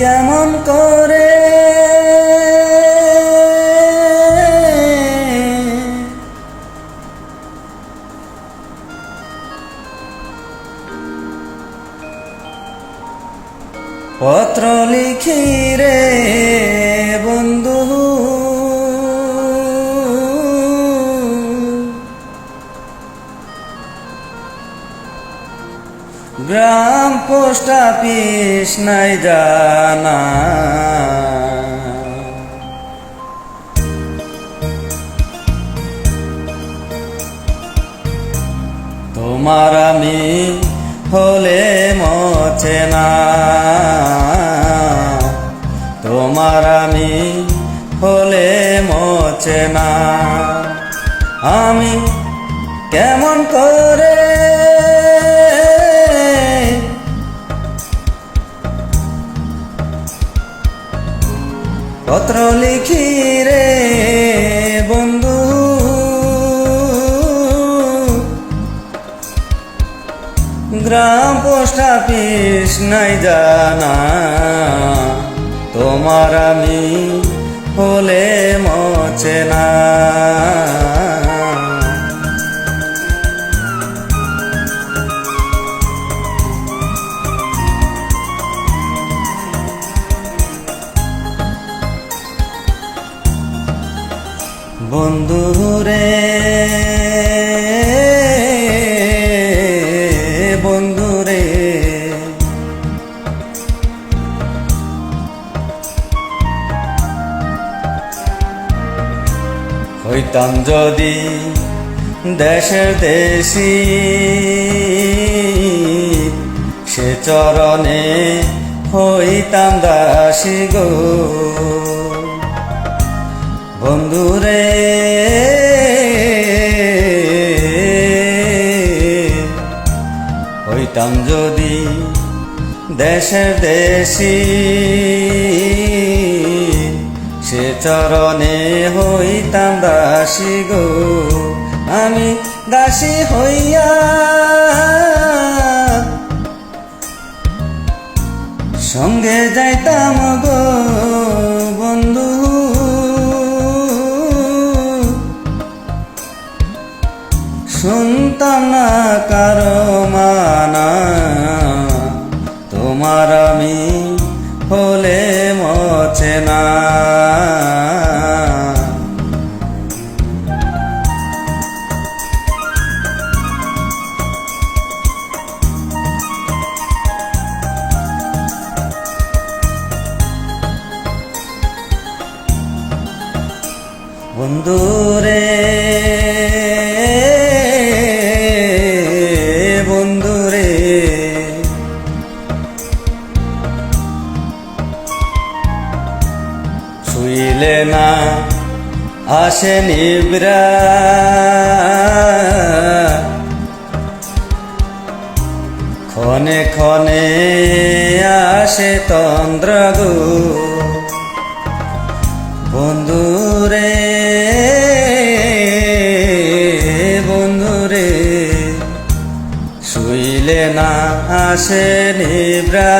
কেমন করে? পত্র লিখি রে। গ্রাম পোস্ট অফিস নাই জানা। তোমার আমি হলে মছে না। তোমার আমি হলে মছে না। আমি কেমন করে লিখি রে বন্ধু। গ্রাম পোস্ট অফিস নাই জানা তোমার আমি হলে মছে না। বন্ধু রে বন্ধু রে। হইতাম যদি দেশের দেশি সে চরণে হইতাম দাসী গো। হইতাম যদি দেশের দেশি। সে চরণে হইতাম দাসী গো, আমি দাসী হইয়া। সঙ্গে যাইতাম গো। শুনতাম না কারও মানা। তোমার আমি হলে মছে না। বন্ধুরে শুইলে না আসে নিবরা ক্ষণে ক্ষণে আসে তন্দ্রগু। বন্ধুরে বন্ধুরে শুইলে না আসে নিব্রা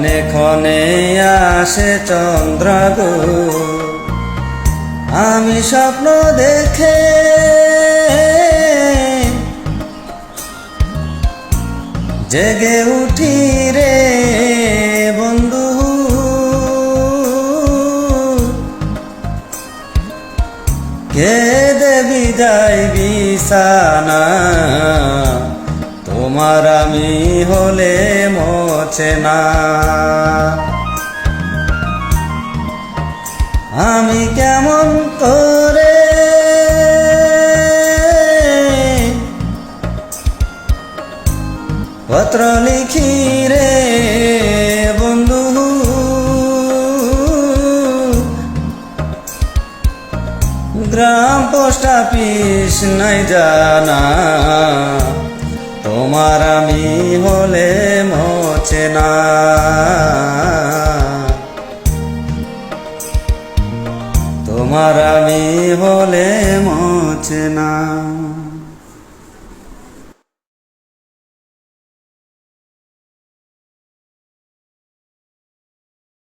ক্ষণে ক্ষণে আসে চন্দ্রগো। আমি স্বপ্ন দেখে জেগে উঠি রে বন্ধু। কে দেবি যাই বিছানা। তোমার আমি হলে মোছে না। আমি কেমন করে পত্র লিখি রে বন্ধু? গ্রাম পোস্ট অফিস নাই জানা। তোমার আমি হলে মচে না। তোমার আমি হলে মচে না।